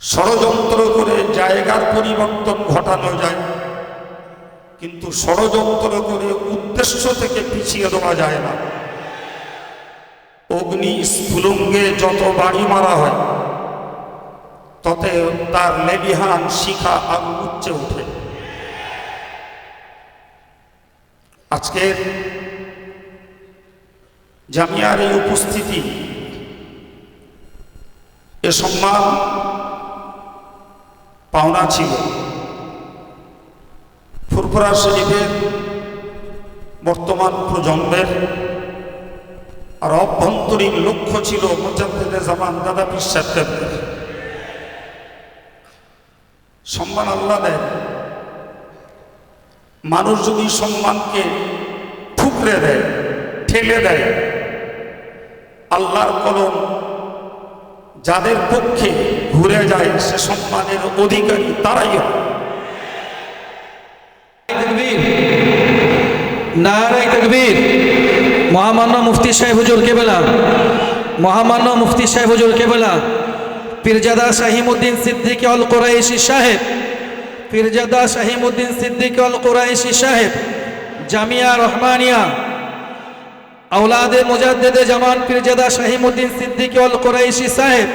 ষড়যন্ত্র করে জায়গার পরিবর্তন ঘটানো যায়। কিন্তু ষড়যন্ত্র করে উদ্দেশ্য থেকে পিছিয়ে দেওয়া যায় না। অগ্নি স্ফুলঙ্গে যত বাড়ি মারা হয় ততে তার লেবিহান শিখা আগুন উচ্চে ওঠে। আজকের জামিয়ার এই উপস্থিতি, এ সম্মান পাওনা ছিল। ফুরফুরা শরীফের বর্তমান প্রজন্মের আর অভ্যন্তরীণ লক্ষ্য ছিল মোজাদ্দেদে জামান দাদা বিশ্বাসের সম্মান আল্লাহ দেয় মানুষ যদি সম্মানকে ঠুকরে দেয়, ঠেলে দেয়, আল্লাহর কলম যাদের পক্ষে ঘুরে যায় সে সম্মানের অধিকারী তারাই হয়। মহামান্য মুফতি সাহেব হুজুর কেবেলা, মহামান্য মুফতি সাহেব হুজুর কেবেলা, পীরজাদা শাহিমুদ্দিন সিদ্দিক অল কোরাইশি সাহেব, পীরজাদা শাহিমুদ্দিন সিদ্দিক অল কোরাইশি সাহেব, জামিয়া রহমানিয়া আওলাদে মোজাদ্দেদে জামান পীরজাদা শাহিমুদ্দিন সিদ্দিকী অল কোরাইশি সাহেব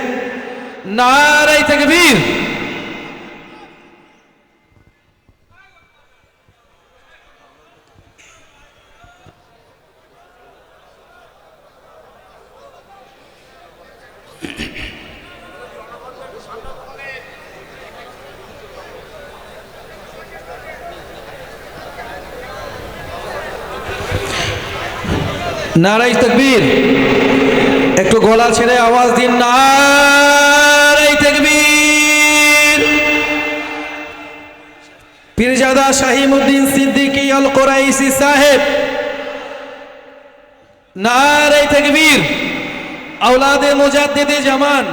নারাই তকবীর নারাই তকবীর। একটু গলা ছেড়ে আওয়াজ দিন, নারাই তকবীর। পীরজাদা শাহিমুদ্দিন সিদ্দিকী আল কোরাইশি সাহেব, নারাই তকবীর। আওলাদে মুজাদ্দিদে জামান,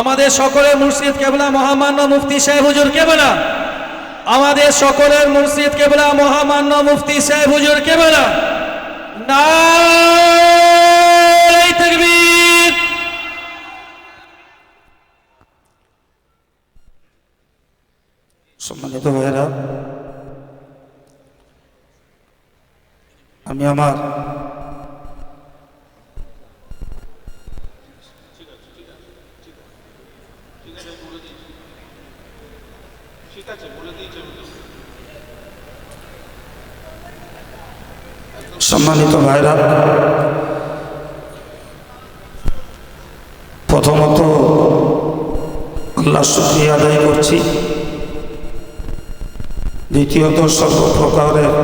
আমাদের সকলের মুর্শিদ কেবলা মহামান্য মুফতি সাহেব হুজুর কেবলা, আমাদের সকলের মুর্শিদ কেবলা মহামান্য মুফতি সাহেব হুজুর কেবলা। সম্মানিত ভাইরা আমি আমার সম্মানিত ভাইরা, প্রথমত আল্লাহ শুক্রিয়া আদায় করছি। দ্বিতীয়ত সর্বপ্রকারের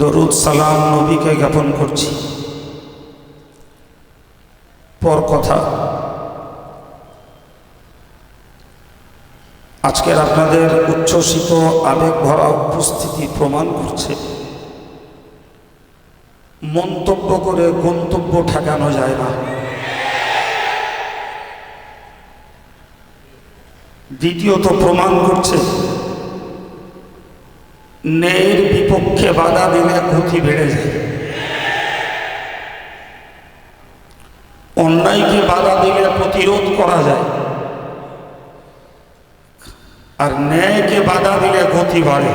দরুদ সালাম নবীকে জ্ঞাপন করছি। পর কথা। আজকের আপনাদের উচ্ছ্বসিত আবেগ ভরা উপস্থিতি প্রমাণ করছে। মন্তব্য করে গন্তব্য ঠেকানো যায় না। দ্বিতীয়ত প্রমাণ করছে, ন্যায়ের বিপক্ষে বাধা দিলে ক্ষতি বেড়ে যায়। অন্যায়কে বাধা দিলে প্রতিরোধ করা যায়। আর ন্যায়কে বাধা দিলে গতি বাড়ে।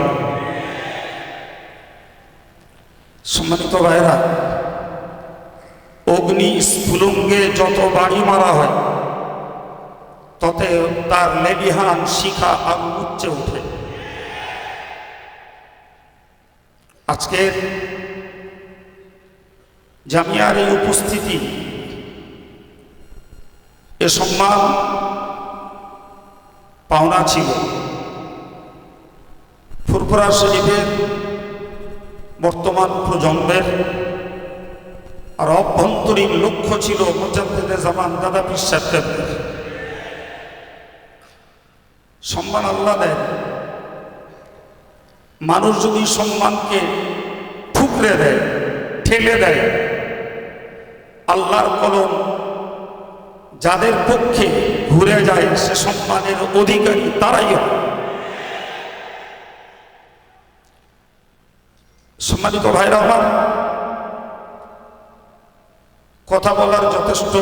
সম্মানিত ভাইরা অগ্নি স্ফুলঙ্গে যত বাড়ি মারা হয়, ততে তার লেবিহান শিখা আগুন উচ্চে ওঠে। আজকের জামিয়ার এই উপস্থিতি, এ সম্মান পাওনা ছিল। ফুরফুরা শরীফের বর্তমান প্রজন্মের আর অভ্যন্তরীণ লক্ষ্য ছিল মোজাদ্দেদে জামান দাদা বিশ্বাসের সম্মান আল্লাহ দেয় মানুষ যদি সম্মানকে ঠুকরে দেয়, ঠেলে দেয়, আল্লাহর কলম যাদের পক্ষে ঘুরে যায়, সে সম্মানের অধিকারী তারাই হয়। সম্মানিত ভাইরা আমার কথা বলার যথেষ্ট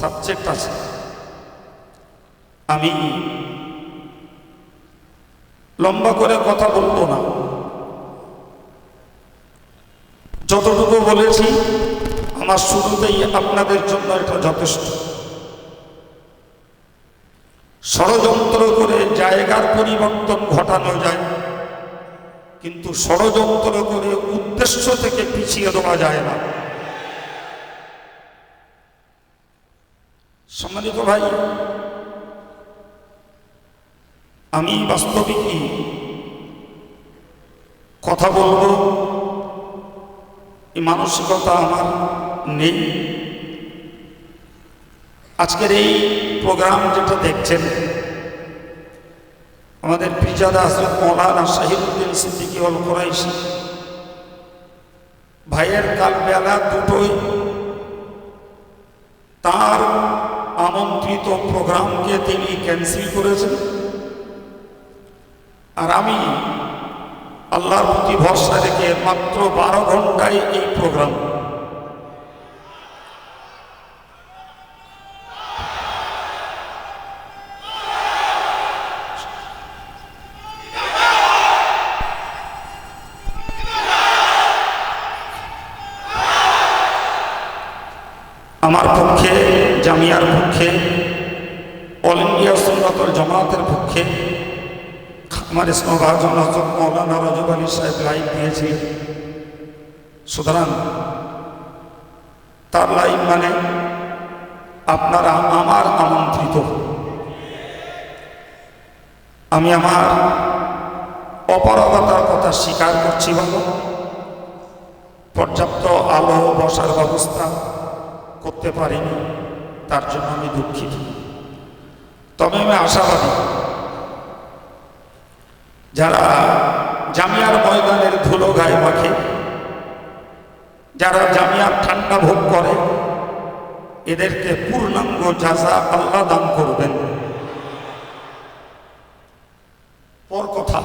সাবজেক্ট আছে। আমি লম্বা করে কথা বলব না। যতটুকু বলেছি, আমার শুরুতেই আপনাদের জন্য এটা যথেষ্ট। ষড়যন্ত্র করে জায়গার পরিবর্তন ঘটানো যায়। কিন্তু ষড়যন্ত্র করে উদ্দেশ্য থেকে পিছিয়ে দেওয়া যায় না। সম্মানিত ভাই, আমি বাস্তবিকই কথা বলব। এই মানসিকতা আমার নেই। আজকের এই প্রোগ্রাম যেটা দেখছেন আমাদের পিজাদা হজরত মৌলানা শাহিদুদ্দিন সিদ্দিকী অল কোরাইশি। ভাইয়ের কাল বেলা দুটোই তার আমন্ত্রিত প্রোগ্রামকে তিনি ক্যান্সেল করেছেন। আর আমি আল্লাহর প্রতি ভরসা রেখে মাত্র বারো ঘন্টায় এই প্রোগ্রাম আমার পক্ষে, জামিয়ার পক্ষে অল ইন্ডিয়া সুন্নতল জামাতের পক্ষে আমার ইসমাভাজন হজরত মৌলানা রজব আলী সাহেব লাইভ দিয়েছি। সুতরাং তার লাইভ মানে আপনারা আমার আমন্ত্রিত। আমি আমার অপরাধতার কথা স্বীকার করছি বাবা পর্যাপ্ত আলো বসার ব্যবস্থা করতে পারিনি, তার জন্য আমি দুঃখিত। তবে আমি আশাবাদী, যারা জামিয়ার ময়দানের ধুলো গায়ে মাখে, যারা জামিয়ার ঠান্ডা ভোগ করে, এদেরকে পূর্ণাঙ্গ যাজা আল্লাহ দান করবেন। পর কথা,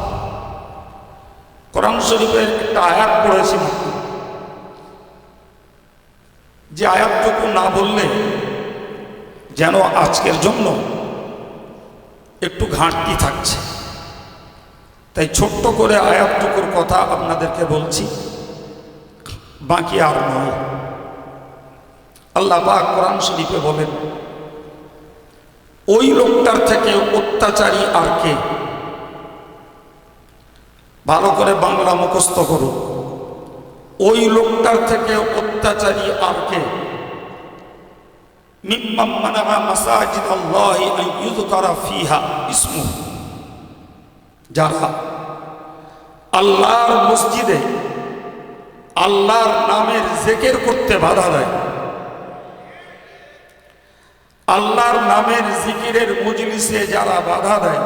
কোরআন শরীফের একটা আয়াত পড়েছি মাত্র। যে আয়াতটুকু না বললে যেন আজকের জন্য একটু ঘাটতি থাকছে। তাই ছোট্ট করে আয়াতটুকুর কথা আপনাদেরকে বলছি, বাকি আর নয়। আল্লাহ বা কোরআন শরীফে বলেন, ওই লোকটার থেকে অত্যাচারী আর কে? ভালো করে বাংলা মুখস্থ করুন। ওই লোকটার থেকে অত্যাচারী আর কে? ফিহা আল্লাহর মসজিদে আল্লাহর নামের জেকের করতে বাধা দেয়, আল্লাহর নামের জিকিরের মজলিসে যারা বাধা দেয়,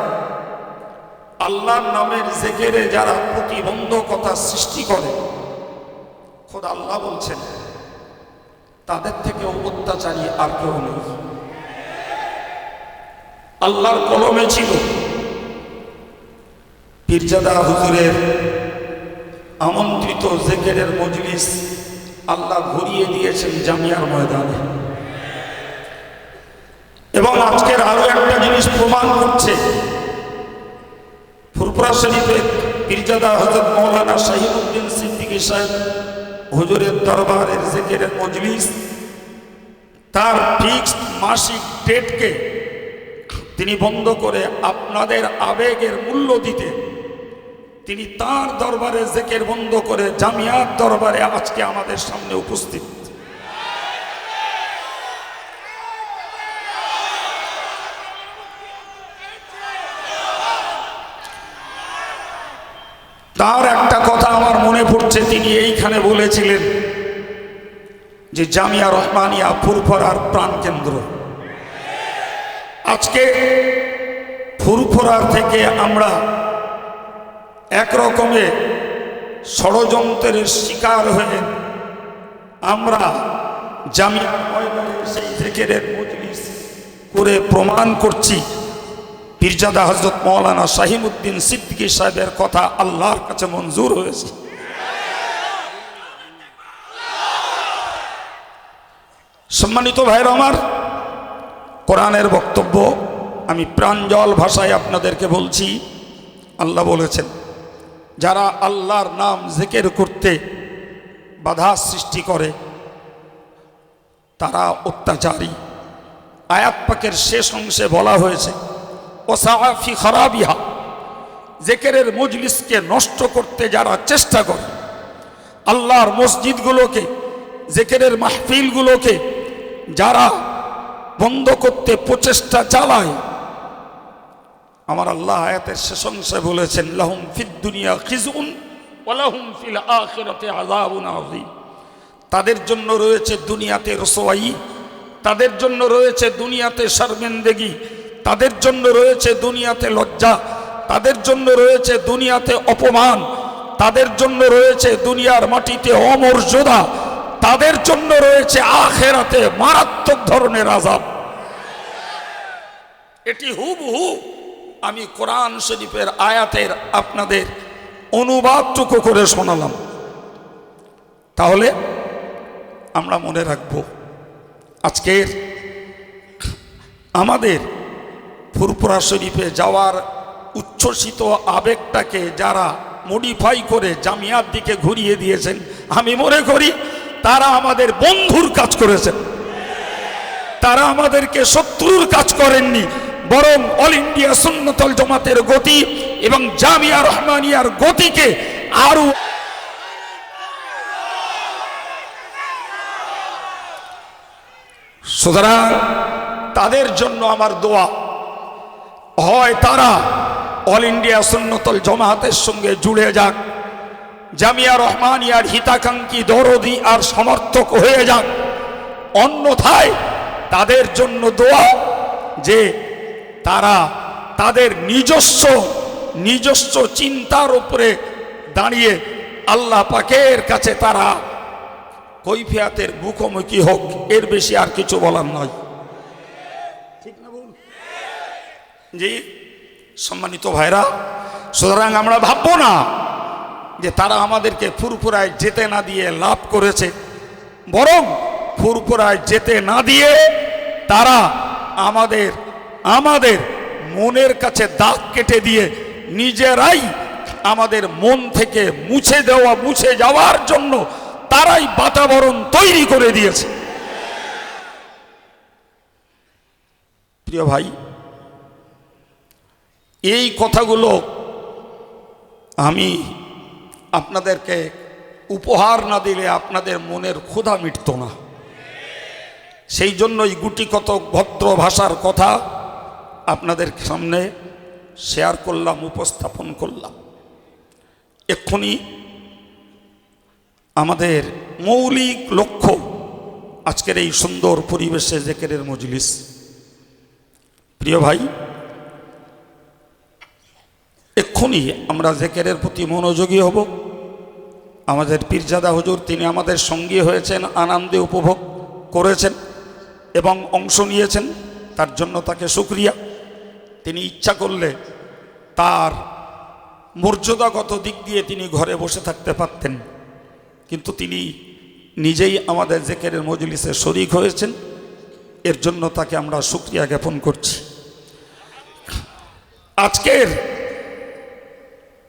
আল্লাহর নামের জেকেরে যারা প্রতিবন্ধকতা সৃষ্টি করে খোদ আল্লাহ বলছেন, তাদের থেকেও অত্যাচারী আর কেউ নেই। আল্লাহর কলমে ছিল। পীরজাদা হুজুরের আমন্ত্রিত জেকেরের মজলিস আল্লাহ ঘুরিয়ে দিয়েছেন জামিয়ার ময়দানে। এবং আজকের আরও একটা জিনিস প্রমাণ করছে। ফুরপুরা শরীফে পীরজাদা হজরত মৌলানা শাহিদুদ্দিন সিদ্দিকী সাহেব হুজুরের দরবারের জেকেরের মজলিস, তার ফিক্সড মাসিক ডেটকে তিনি বন্ধ করে আপনাদের আবেগের মূল্য দিতে, তিনি তার দরবারে জেকের বন্ধ করে জামিয়ার দরবারে আজকে আমাদের সামনে উপস্থিত। তার একটা পড়ছে তিনি এইখানে বলেছিলেন যে জামিয়া রহমানিয়া ফুরফরার প্রাণকেন্দ্র। আজকে ফুরফরার থেকে আমরা এক রকমের ষড়যন্ত্রের শিকার হয়ে আমরা জামিয়া সেই মজলিস করে প্রমাণ করছি। পীরজাদা হজরত মৌলানা শাহিমুদ্দিন সিদ্দিকী সাহেবের কথা আল্লাহর কাছে মঞ্জুর হয়েছে। সম্মানিত ভাইরা আমার, কোরআনের বক্তব্য আমি প্রাঞ্জল ভাষায় আপনাদেরকে বলছি। আল্লাহ বলেছেন, যারা আল্লাহর নাম জেকের করতে বাধা সৃষ্টি করে, তারা অত্যাচারী। আয়াত পাকের শেষ অংশে বলা হয়েছে ওসাফি খরাবিহা, জেকেরের মজলিসকে নষ্ট করতে যারা চেষ্টা করে, আল্লাহর মসজিদগুলোকে, জেকেরের মাহফিলগুলোকে যারা বন্ধ করতে প্রচেষ্টা চালায়, আমার আল্লাহ আয়াতের শেষ অংশে বলেছেন, লাহুম ফিদ দুনিয়া খিজুন ওয়ালাহুম ফিল আখিরাতে আযাবুন আযীম। তাদের জন্য রয়েছে দুনিয়াতে রসোয়াই, তাদের জন্য রয়েছে দুনিয়াতে শর্মেন্দেগি, তাদের জন্য রয়েছে দুনিয়াতে লজ্জা, তাদের জন্য রয়েছে দুনিয়াতে অপমান, তাদের জন্য রয়েছে দুনিয়ার মাটিতে অমর্যাদা তাদের জন্য রয়েছে আখেরাতে মারাত্মক ধরনের আজাব এটি হুবহু আমি কোরআন শরীফের আয়াতের আপনাদের অনুবাদটুকু করে শোনালাম। তাহলে আমরা মনে রাখব, আজকের আমাদের ফুরপুরা শরীফে যাওয়ার উচ্ছ্বসিত আবেগটাকে যারা মডিফাই করে জামিয়ার দিকে ঘুরিয়ে দিয়েছেন, আমি মনে করি তারা আমাদের বন্ধুর কাজ করেছেন তারা আমাদেরকে শত্রুর কাজ করেননি, বরং অল ইন্ডিয়া সুন্নতল জমাতের গতি এবং জামিয়া রহমানিয়ার গতিকে আরও সুতরাং তাদের জন্য আমার দোয়া, হয় তারা অল ইন্ডিয়া সুন্নতল জমাহাতের সঙ্গে জুড়ে যাক। জামিয়া রহমান রহমানিয়ার হিতাকাঙ্ক্ষী দরদি আর সমর্থক হয়ে যান। অন্যথায় তাদের জন্য দোয়া যে তারা তাদের নিজস্ব নিজস্ব চিন্তার উপরে দাঁড়িয়ে আল্লাহ পাকের কাছে তারা কৈফিয়াতের মুখোমুখি হোক, এর বেশি আর কিছু বলার নয়। ঠিক না বল জি, সম্মানিত ভাইরা, সুতরাং আমরা ভাববো না যে তারা আমাদেরকে ফুরফুরায় যেতে না দিয়ে লাভ করেছে, বরং ফুরফুরায় যেতে না দিয়ে তারা আমাদের আমাদের মনের কাছে দাগ কেটে দিয়ে নিজেরাই আমাদের মন থেকে মুছে দেওয়া, মুছে যাওয়ার জন্য তারাই বাতাবরণ তৈরি করে দিয়েছে। প্রিয় ভাই, এই কথাগুলো আমি আপনাদেরকে উপহার না দিলে আপনাদের মনের ক্ষুধা মিটত না। সেই জন্যই গুটি কত ভদ্র ভাষার কথা আপনাদের সামনে শেয়ার করলাম, উপস্থাপন করলাম। এক্ষুনি আমাদের মৌলিক লক্ষ্য আজকের এই সুন্দর পরিবেশে জেকেরের মজলিস। প্রিয় ভাই, এক্ষুনি আমরা জেকেরের প্রতি মনোযোগী হব। আমাদের পীরজাদা হুজুর, তিনি আমাদের সঙ্গী হয়েছেন, আনন্দে উপভোগ করেছেন এবং অংশ নিয়েছেন। তার জন্য তাকে সুক্রিয়া তিনি ইচ্ছা করলে তার মর্যাদাগত দিক দিয়ে তিনি ঘরে বসে থাকতে পারতেন। কিন্তু তিনি নিজেই আমাদের জেকেরের মজলিসে শরিক হয়েছেন। এর জন্য তাকে আমরা সুক্রিয়া জ্ঞাপন করছি। আজকের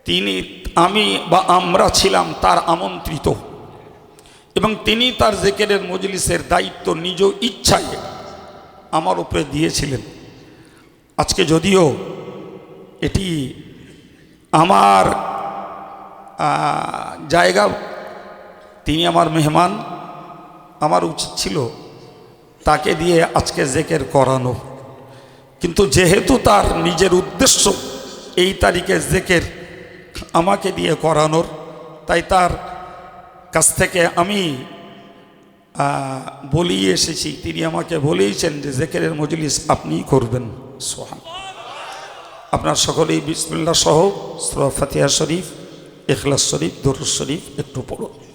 তিনি, আমি বা আমরা ছিলাম তার আমন্ত্রিত। এবং তিনি তার জেকেরের মজলিসের দায়িত্ব নিজ ইচ্ছায় আমার উপরে দিয়েছিলেন। আজকে যদিও এটি আমার জায়গা, তিনি আমার মেহমান, আমার উচিত ছিল তাকে দিয়ে আজকে জেকের করানো। কিন্তু যেহেতু তার নিজের উদ্দেশ্য এই তারিখে জেকের আমাকে দিয়ে করানোর, তাই তার কাছ থেকে আমি বলিয়ে এসেছি। তিনি আমাকে বলেইছেন যে, জেকেরের মজলিস আপনিই করবেন। সোহান। আপনার সকলেই বিসমিল্লা সহ সুরা ফাতিয়া শরীফ এখলাস শরীফ দরুর শরীফ একটু পড়ুন।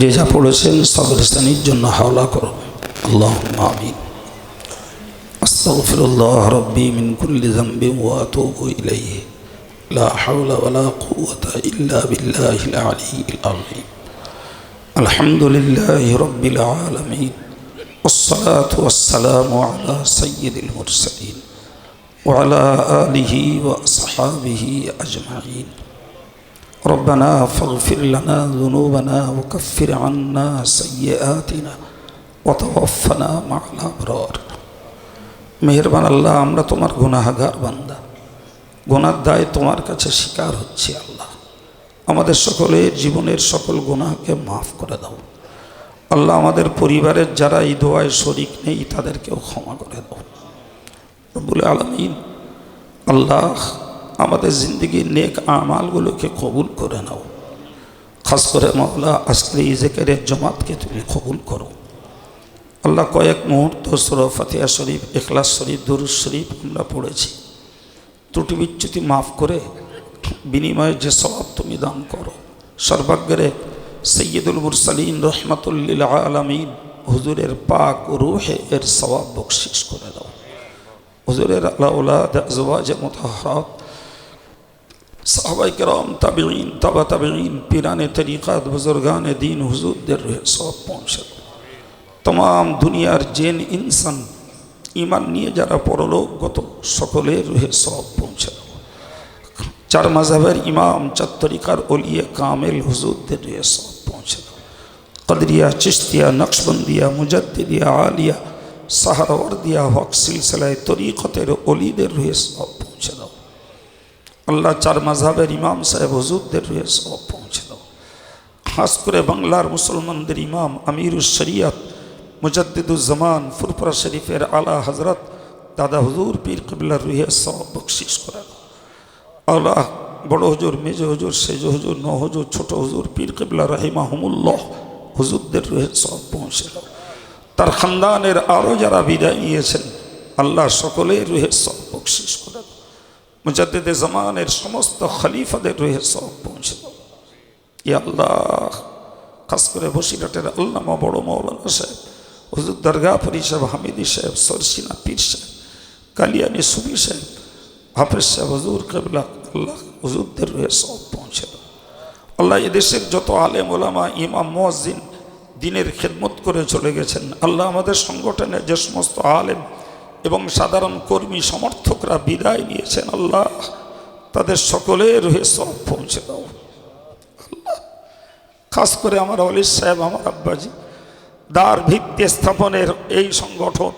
যে যা পড়েছেন সাদরস্তানির জন্য হাওলা করো আল্লাহ আমিন أستغفر الله ربي من كل ذنب وأتوب إليه لا حول ولا قوة إلا بالله العلي العظيم الحمد لله رب العالمين والصلاة والسلام على سيد المرسلين وعلى آله وأصحابه أجمعين ربنا فاغفر لنا ذنوبنا وكفر عنا سيئاتنا وتوفنا مع الأبرار মেহরবান আল্লাহ আমরা তোমার গুনাহাগার বান্দা গুনার দায় তোমার কাছে স্বীকার হচ্ছে আল্লাহ আমাদের সকলের জীবনের সকল গুনাহকে মাফ করে দাও আল্লাহ আমাদের পরিবারের যারা এই দোয়ায় শরিক নেই তাদেরকেও ক্ষমা করে দাও রব্বুল আলমিন আল্লাহ আমাদের জিন্দগির নেক আমালগুলোকে কবুল করে নাও। খাস করে মাওলা আসলে এই জেকেরের জমাতকে তুমি কবুল করো। আল্লাহ কয়েক মুহূর্ত সুর ফাতিয়া শরীফ এখলাস শরীফ দরুদ শরীফ আমরা পড়েছি। ত্রুটি বিচ্যুতি মাফ করে বিনিময়ে যে স্বভাব তুমি দান করো। সর্বাগ্রে সৈয়দুল মুরসালিন রহমতুল্লিল আলমিন হুজুরের পাক রুহে এর স্বভাব বকশিস করে দাও। হুজুরের আল্লাহ জওয়াজে মোতাহারাত সাহবাই কেরম তাবিন তাবা তাবিন পিরানে তরিকাত, বুজুর্গানে দিন, হুজুরদের রুহে সব পৌঁছে তমাম দুনিয়ার জেন, ইনসান ইমান নিয়ে যারা পরলোকগত সকলের রুহে সব পৌঁছে চার মাঝাবের ইমাম, চার তরিকার ওলিয়ে কামেল হুজুরদের রুহে সব পৌঁছে কদরিয়া চিস্তিয়া নকশবন্দিয়া মুজদ্দিয়া আলিয়া, সাহারওয়ার্দিয়া, হক সিলসিলায় তরিকতের অলিদের রুহে সব পৌঁছে দাও আল্লাহ চার মাঝাবের ইমাম সাহেব হুজুরদের রুহে সব পৌঁছে দাও। খাস করে বাংলার মুসলমানদের ইমাম আমিরুল শরিয়ত মুজদ্দিদুজ্জামান ফুরপুরা শরীফের আলা হজরত দাদা হুজুর পীর কবিল্লার রুহে সব বকশিস করে আল্লাহ বড় হুজুর, মেজ হজুর, সেজ হুজুর, ন হজুর, ছোট হুজুর, পীর কবিল্লা রহিমা হুমুল্লাহ হুজুরদের রুহে সব পৌঁছে দাও। তার খানদানের আরও যারা বিদায় নিয়েছেন, আল্লাহ সকলের রুহে সব বকশিস করে মুজাদ্দিদে জামানের সমস্ত খলিফাদের রুহে সব পৌঁছে ই আল্লাহ, খাস করে বসিরহাটের আল্লামা বড় মৌলানা সাহেব, হুজুর দরগা ফরি সাহেব, হামিদি সাহেব, সরসিনা পীর সাহেব, কালিয়ানি সুবি সাহেব, হাফেজ সাহেব, হুজুর কেবলা, আল্লাহ হুজুরদের রুহে সব পৌঁছে আল্লাহ এদেশের যত আলেম, ওলামা, ইমাম, মোয়াজ্জিন দিনের খেদমত করে চলে গেছেন। আল্লাহ আমাদের সংগঠনের যে সমস্ত আলেম এবং সাধারণ কর্মী সমর্থকরা বিদায় নিয়েছেন, আল্লাহ তাদের সকলের হয়ে সব পৌঁছে দাও। খাস করে আমার অলি সাহেব, আমার আব্বাজি দার ভিত্তি স্থাপনের এই সংগঠন,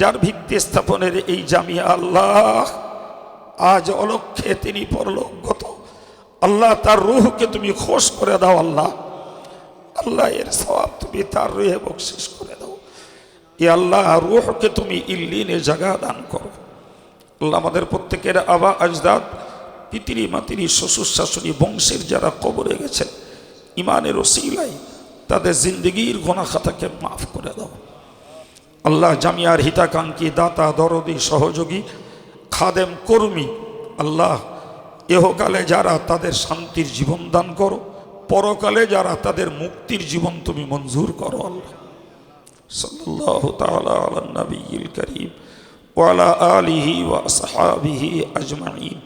যার ভিত্তি স্থাপনের এই জামিয়া, আল্লাহ, আজ অলক্ষে তিনি পরলোকগত, আল্লাহ তার রুহকে তুমি খোশ করে দাও, আল্লাহ। আল্লাহ, এর সবাব তুমি তার রুহে বকশিস করে। এ আল্লাহ, রুহকে তুমি ইল্লিনে জাগা দান করো। আল্লাহ আমাদের প্রত্যেকের আবা আজদাদ পিতিরি মাতিরি শ্বশুর, শাশুড়ি, বংশের যারা কবরে গেছেন ইমানের ওসিলাই তাদের জিন্দগির গোনা খাতাকে মাফ করে দাও। আল্লাহ জামিয়ার হিতাকাঙ্ক্ষী, দাতা, দরদি, সহযোগী, খাদেম, কর্মী, আল্লাহ এহকালে যারা তাদের শান্তির জীবন দান করো, পরকালে যারা তাদের মুক্তির জীবন তুমি মঞ্জুর করো, আল্লাহ। সাল্লাল্লাহু তাআলা আলা নবিয়িল করিম ওয়ালা আলিহি ওয়া আসহাবিহি আজমাইন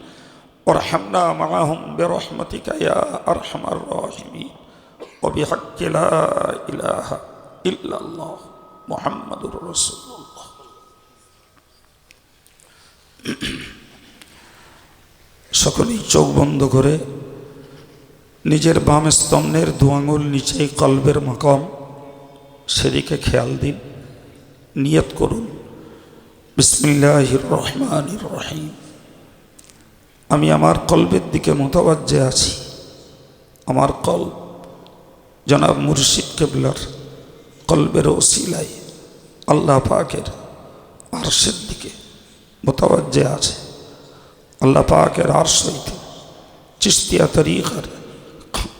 وارحمنا معهم برحمتك يا أرحم الراحمين وبحق لا إله إلا الله محمد رسول الله সকলেই চোখ বন্ধ করে নিজের বাম স্তম্ভের দু আঙুল নিচে কলবের মাকাম সেদিকে খেয়াল দিন, নিয়ত করুন। বিসমিল্লাহ রহমান রহিম। আমি আমার কল্পের দিকে মোতাবাজ্যে আছি। আমার কল জনাব মুর্শিদ কেবলার কলবের ওসিলাই আল্লাহ পাকের আরশের দিকে মোতাবাজ্যে আছে। আল্লাহ পাকের আরশ হইতে চিস্তিয়া তরিকার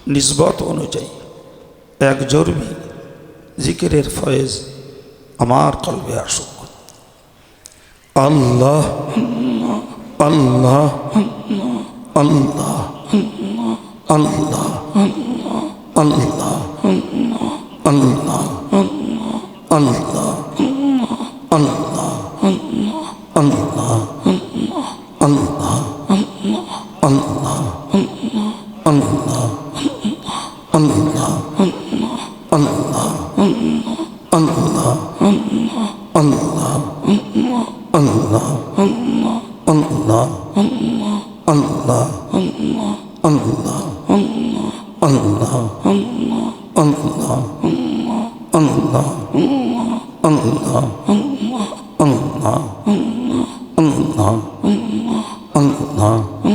নিসবত অনুযায়ী এক জরুরি জিকিরের ফয়েজ আমার কলবে আসুক। আল্লাহ আল্লাহ আল্লাহ আল্লাহ আল্লাহ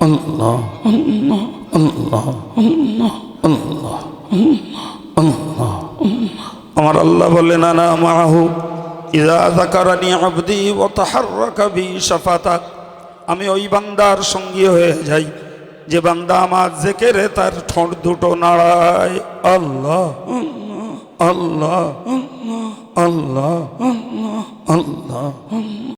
আল্লাহ আল্লাহ আল্লাহ আল্লাহ আল্লাহ আল্লাহ আমার আল্লাহ বললেন আনা মাহু ইদা যাকারানি আবদি ওয়া তাহাররাকা বি শাফাতাক আমি ওই বান্দার সঙ্গী হয়ে যাই। যে বান্দা আমার জেকেরে তার ঠোঁট দুটো নাড়ায়। আল্লাহ। আল্লাহ। আল্লাহ। আল্লাহ। আল্লাহ।